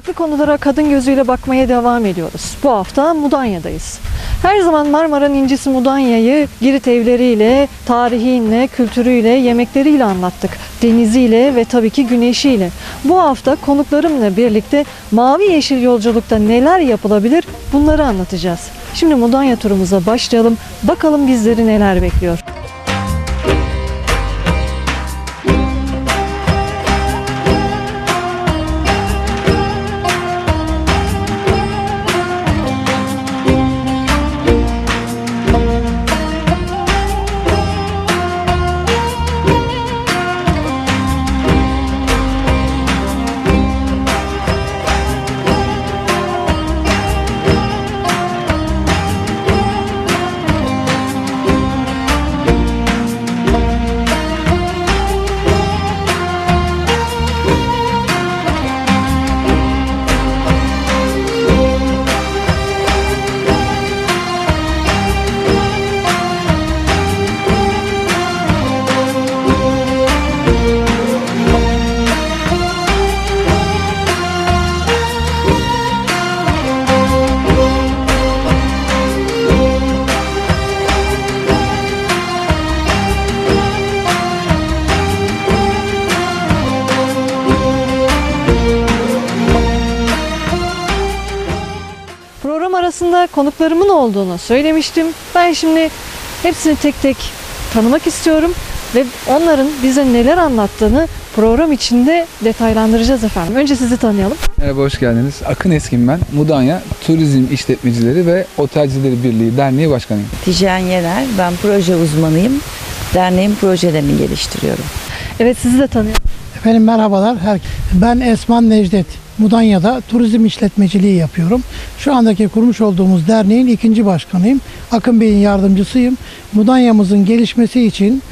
konulara kadın gözüyle bakmaya devam ediyoruz. Bu hafta Mudanya'dayız. Her zaman Marmara'nın incisi Mudanya'yı Girit evleriyle, tarihiyle, kültürüyle, yemekleriyle anlattık. Deniziyle ve tabii ki güneşiyle. Bu hafta konuklarımla birlikte mavi yeşil yolculukta neler yapılabilir bunları anlatacağız. Şimdi Mudanya turumuza başlayalım. Bakalım bizleri neler bekliyor. Konuklarımın olduğunu söylemiştim. Ben şimdi hepsini tek tek tanımak istiyorum ve onların bize neler anlattığını program içinde detaylandıracağız efendim. Önce sizi tanıyalım. Merhaba, hoş geldiniz. Akın Eskin ben. Mudanya Turizm İşletmecileri ve Otelcileri Birliği Derneği Başkanıyım. Tijen Yener, ben proje uzmanıyım. Derneğin projelerini geliştiriyorum. Evet sizi de tanıyalım. Efendim merhabalar. Ben Esman Necdet. Mudanya'da turizm işletmeciliği yapıyorum. Şu andaki kurmuş olduğumuz derneğin ikinci başkanıyım. Akın Bey'in yardımcısıyım. Mudanya'mızın gelişmesi için,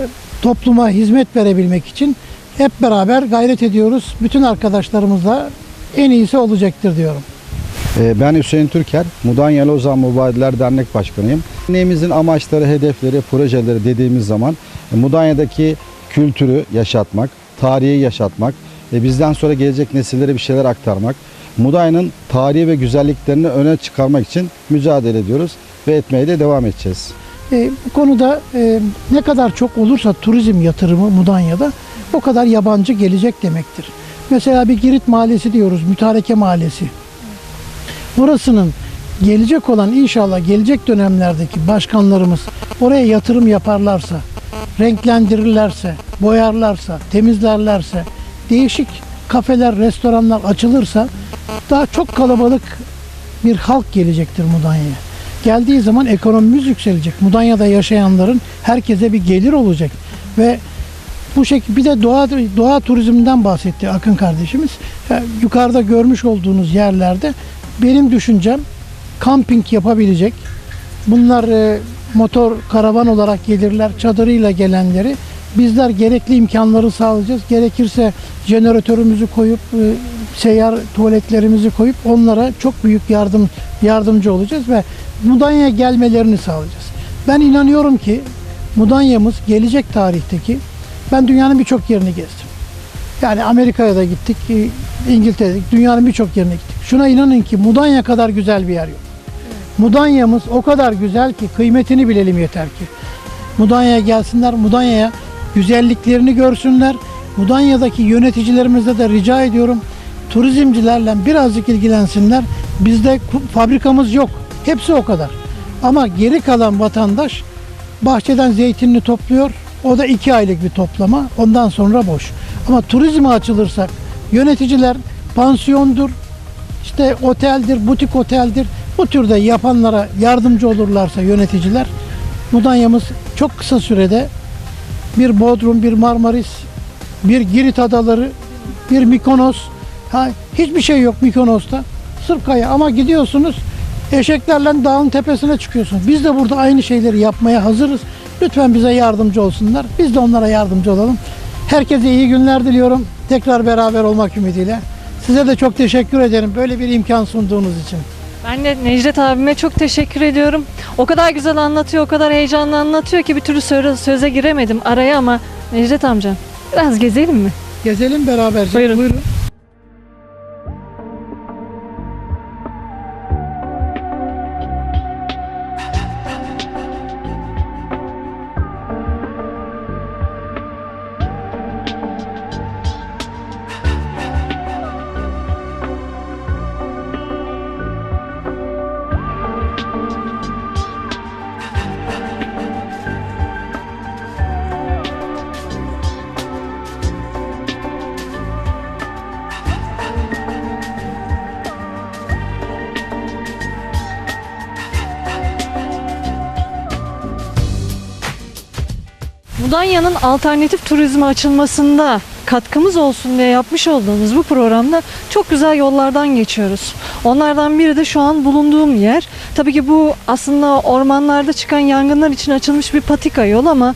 e, topluma hizmet verebilmek için hep beraber gayret ediyoruz. Bütün arkadaşlarımızla en iyisi olacaktır diyorum. Ee, Ben Hüseyin Türker, Mudanya Lozan Mübadiller Dernek Başkanıyım. Derneğimizin amaçları, hedefleri, projeleri dediğimiz zaman e, Mudanya'daki kültürü yaşatmak, tarihi yaşatmak, e, bizden sonra gelecek nesillere bir şeyler aktarmak, Mudanya'nın tarihi ve güzelliklerini öne çıkarmak için mücadele ediyoruz ve etmeye de devam edeceğiz. E, bu konuda e, ne kadar çok olursa turizm yatırımı Mudanya'da o kadar yabancı gelecek demektir. Mesela bir Girit Mahallesi diyoruz, Mütareke Mahallesi. Burasının gelecek olan inşallah gelecek dönemlerdeki başkanlarımız oraya yatırım yaparlarsa, renklendirirlerse, boyarlarsa, temizlerlerse, değişik kafeler, restoranlar açılırsa daha çok kalabalık bir halk gelecektir Mudanya'ya. Geldiği zaman ekonomimiz yükselecek. Mudanya'da yaşayanların herkese bir gelir olacak ve bu şekilde bir de doğa doğa turizminden bahsetti Akın kardeşimiz. Ya, yukarıda görmüş olduğunuz yerlerde benim düşüncem kamping yapabilecek. Bunlar e, motor karavan olarak gelirler. Çadırıyla gelenleri bizler gerekli imkanları sağlayacağız. Gerekirse jeneratörümüzü koyup e, seyyar tuvaletlerimizi koyup onlara çok büyük yardım yardımcı olacağız ve Mudanya'ya gelmelerini sağlayacağız. Ben inanıyorum ki Mudanya'mız gelecek tarihteki ben dünyanın birçok yerini gezdim. Yani Amerika'ya da gittik, e, İngiltere'de dünyanın birçok yerine gittik. Şuna inanın ki Mudanya kadar güzel bir yer yok. Mudanya'mız o kadar güzel ki kıymetini bilelim yeter ki. Mudanya'ya gelsinler, Mudanya'ya güzelliklerini görsünler. Mudanya'daki yöneticilerimize de rica ediyorum turizmcilerle birazcık ilgilensinler. Bizde fabrikamız yok. Hepsi o kadar. Ama geri kalan vatandaş bahçeden zeytinini topluyor. O da iki aylık bir toplama. Ondan sonra boş. Ama turizme açılırsak yöneticiler pansiyondur, işte oteldir, butik oteldir. Bu türde yapanlara yardımcı olurlarsa yöneticiler Mudanya'mız çok kısa sürede bir Bodrum, bir Marmaris, bir Girit adaları, bir Mikonos. Ha, hiçbir şey yok Mikonos'ta. Sırf kaya ama gidiyorsunuz eşeklerle dağın tepesine çıkıyorsunuz. Biz de burada aynı şeyleri yapmaya hazırız. Lütfen bize yardımcı olsunlar. Biz de onlara yardımcı olalım. Herkese iyi günler diliyorum. Tekrar beraber olmak ümidiyle. Size de çok teşekkür ederim böyle bir imkan sunduğunuz için. Ben de Necdet abime çok teşekkür ediyorum. O kadar güzel anlatıyor, o kadar heyecanlı anlatıyor ki bir türlü söze, söze giremedim araya ama Necdet amcam biraz gezelim mi? Gezelim beraberce. Buyurun. Buyurun. Mudanya'nın alternatif turizme açılmasında katkımız olsun diye yapmış olduğumuz bu programda çok güzel yollardan geçiyoruz. Onlardan biri de şu an bulunduğum yer. Tabii ki bu aslında ormanlarda çıkan yangınlar için açılmış bir patika yol ama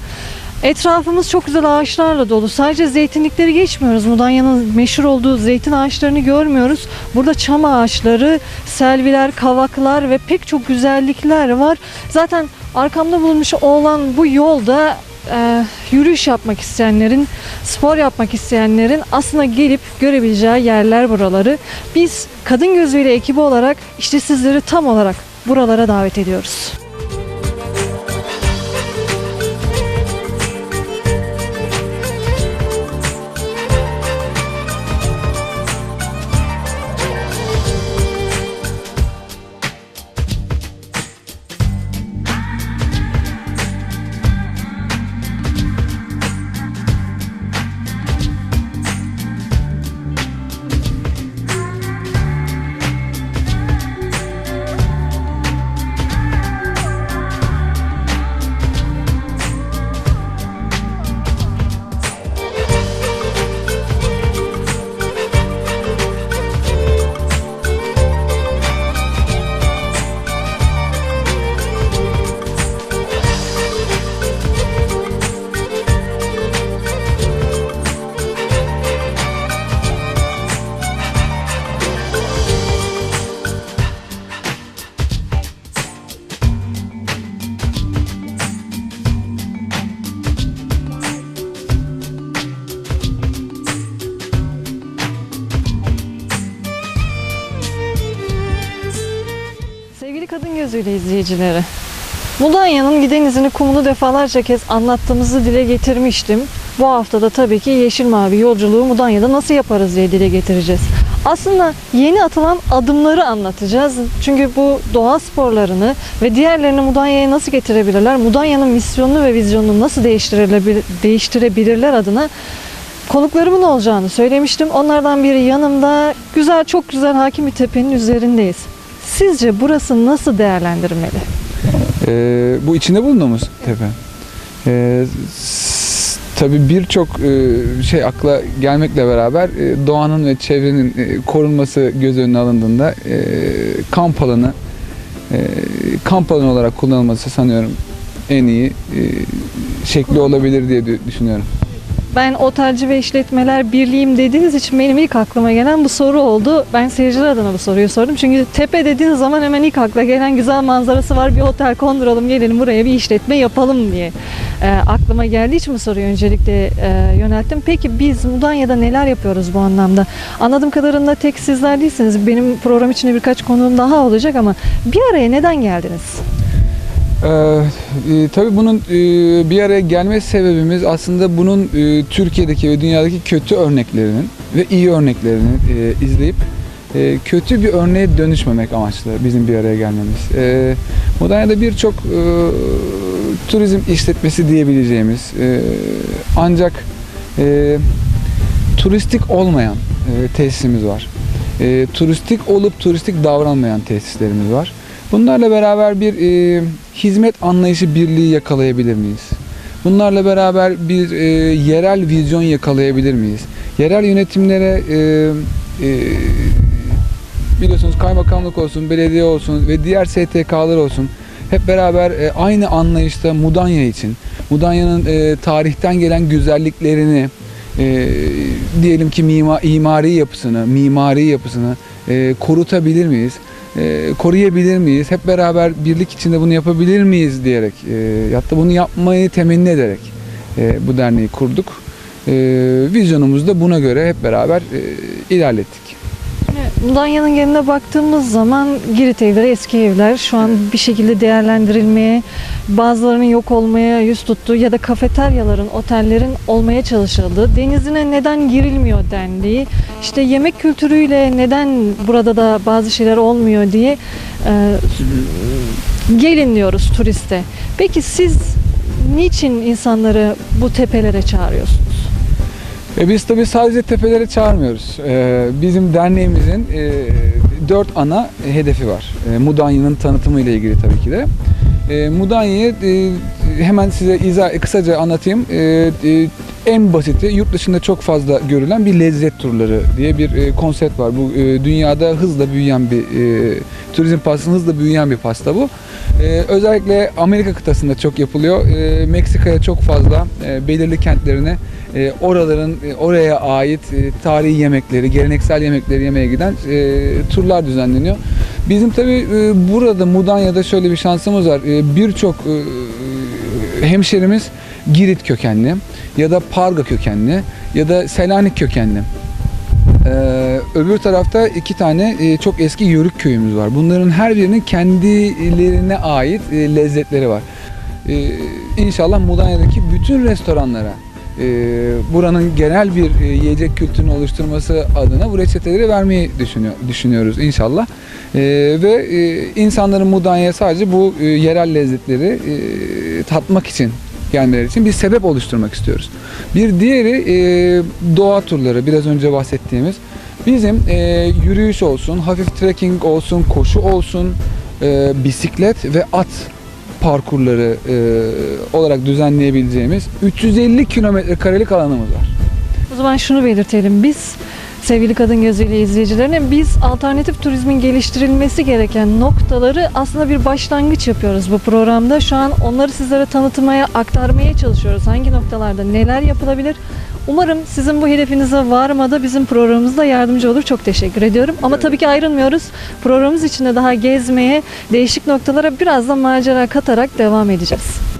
etrafımız çok güzel ağaçlarla dolu. Sadece zeytinlikleri geçmiyoruz. Mudanya'nın meşhur olduğu zeytin ağaçlarını görmüyoruz. Burada çam ağaçları, selviler, kavaklar ve pek çok güzellikler var. Zaten arkamda bulunmuş olan bu yolda e, yürüyüş yapmak isteyenlerin, spor yapmak isteyenlerin aslında gelip görebileceği yerler buraları. Biz Kadın Gözüyle ekibi olarak işte sizleri tam olarak buralara davet ediyoruz. Gözüyle izleyicileri, Mudanya'nın giden izini kumunu defalarca kez anlattığımızı dile getirmiştim. Bu hafta da tabii ki Yeşil Mavi yolculuğu Mudanya'da nasıl yaparız diye dile getireceğiz. Aslında yeni atılan adımları anlatacağız. Çünkü bu doğa sporlarını ve diğerlerini Mudanya'ya nasıl getirebilirler, Mudanya'nın misyonunu ve vizyonunu nasıl değiştirebilir, değiştirebilirler adına konuklarımın olacağını söylemiştim. Onlardan biri yanımda. Güzel, çok güzel hakim bir tepenin üzerindeyiz. Sizce burası nasıl değerlendirmeli? Ee, bu içinde bulunduğumuz tepe. Ee, tabii birçok e, şey akla gelmekle beraber e, doğanın ve çevrenin e, korunması göz önüne alındığında kamp alanı kamp alanı olarak kullanılması sanıyorum en iyi şekli olabilir diye dü- düşünüyorum. Ben Otelci ve İşletmeler Birliği'm dediğiniz için benim ilk aklıma gelen bu soru oldu. Ben seyirciler adına bu soruyu sordum. Çünkü tepe dediğiniz zaman hemen ilk akla gelen güzel manzarası var. Bir otel konduralım gelelim buraya bir işletme yapalım diye e, aklıma geldiği için bu soruyu öncelikle e, yönelttim. Peki biz Mudanya'da neler yapıyoruz bu anlamda? Anladığım kadarıyla tek sizler değilsiniz. Benim program içinde birkaç konuğum daha olacak ama bir araya neden geldiniz? Ee, e, tabii bunun e, bir araya gelme sebebimiz aslında bunun e, Türkiye'deki ve dünyadaki kötü örneklerinin ve iyi örneklerini e, izleyip e, kötü bir örneğe dönüşmemek amaçlı bizim bir araya gelmemiz. E, Mudanya'da birçok e, turizm işletmesi diyebileceğimiz e, ancak e, turistik olmayan e, tesisimiz var. E, turistik olup turistik davranmayan tesislerimiz var. Bunlarla beraber bir e, hizmet anlayışı birliği yakalayabilir miyiz? Bunlarla beraber bir e, yerel vizyon yakalayabilir miyiz? Yerel yönetimlere e, e, biliyorsunuz kaymakamlık olsun, belediye olsun ve diğer STK'lar olsun hep beraber e, aynı anlayışta Mudanya için, Mudanya'nın e, tarihten gelen güzelliklerini, e, diyelim ki mima, imari yapısını, mimari yapısını e, korutabilir miyiz? E, koruyabilir miyiz? Hep beraber birlik içinde bunu yapabilir miyiz diyerek, e, hatta bunu yapmayı temenni ederek e, bu derneği kurduk. E, vizyonumuzu da buna göre hep beraber e, ilerlettik. Mudanya'nın geneline baktığımız zaman Girit evleri eski evler şu an bir şekilde değerlendirilmeye, bazılarının yok olmaya yüz tuttuğu ya da kafeteryaların, otellerin olmaya çalışıldığı, denizine neden girilmiyor dendiği, işte yemek kültürüyle neden burada da bazı şeyler olmuyor diye e, gelin diyoruz turiste. Peki siz niçin insanları bu tepelere çağırıyorsunuz? E biz tabii sadece tepelere çağırmıyoruz. E, bizim derneğimizin e, dört ana hedefi var. E, Mudanya'nın tanıtımı ile ilgili tabii ki de. E, Mudanya'yı e, hemen size izah kısaca anlatayım. E, e, en basiti yurt dışında çok fazla görülen bir lezzet turları diye bir e, konsept var. Bu e, dünyada hızla büyüyen bir e, turizm pastasının hızla büyüyen bir pasta bu. E, özellikle Amerika kıtasında çok yapılıyor. E, Meksika'ya çok fazla e, belirli kentlerine e, oraların e, oraya ait e, tarihi yemekleri, geleneksel yemekleri yemeye giden e, turlar düzenleniyor. Bizim tabi burada Mudanya'da şöyle bir şansımız var. E, Birçok e, hemşerimiz Girit kökenli ya da Parga kökenli ya da Selanik kökenli. Ee, öbür tarafta iki tane e, çok eski yörük köyümüz var. Bunların her birinin kendilerine ait e, lezzetleri var. Ee, inşallah Mudanya'daki bütün restoranlara e, buranın genel bir e, yiyecek kültürünü oluşturması adına bu reçeteleri vermeyi düşünüyor, düşünüyoruz inşallah. Ee, ve e, insanların Mudanya'ya sadece bu e, yerel lezzetleri e, tatmak için gelmeleri için bir sebep oluşturmak istiyoruz. Bir diğeri e, doğa turları biraz önce bahsettiğimiz. Bizim e, yürüyüş olsun, hafif trekking olsun, koşu olsun, e, bisiklet ve at parkurları e, olarak düzenleyebileceğimiz 350 kilometre karelik alanımız var. O zaman şunu belirtelim. Biz sevgili kadın gözüyle izleyicilerine biz alternatif turizmin geliştirilmesi gereken noktaları aslında bir başlangıç yapıyoruz bu programda. Şu an onları sizlere tanıtmaya, aktarmaya çalışıyoruz. Hangi noktalarda neler yapılabilir? Umarım sizin bu hedefinize varmada bizim programımızda yardımcı olur. Çok teşekkür ediyorum. Ama tabii ki ayrılmıyoruz. Programımız içinde daha gezmeye, değişik noktalara biraz da macera katarak devam edeceğiz.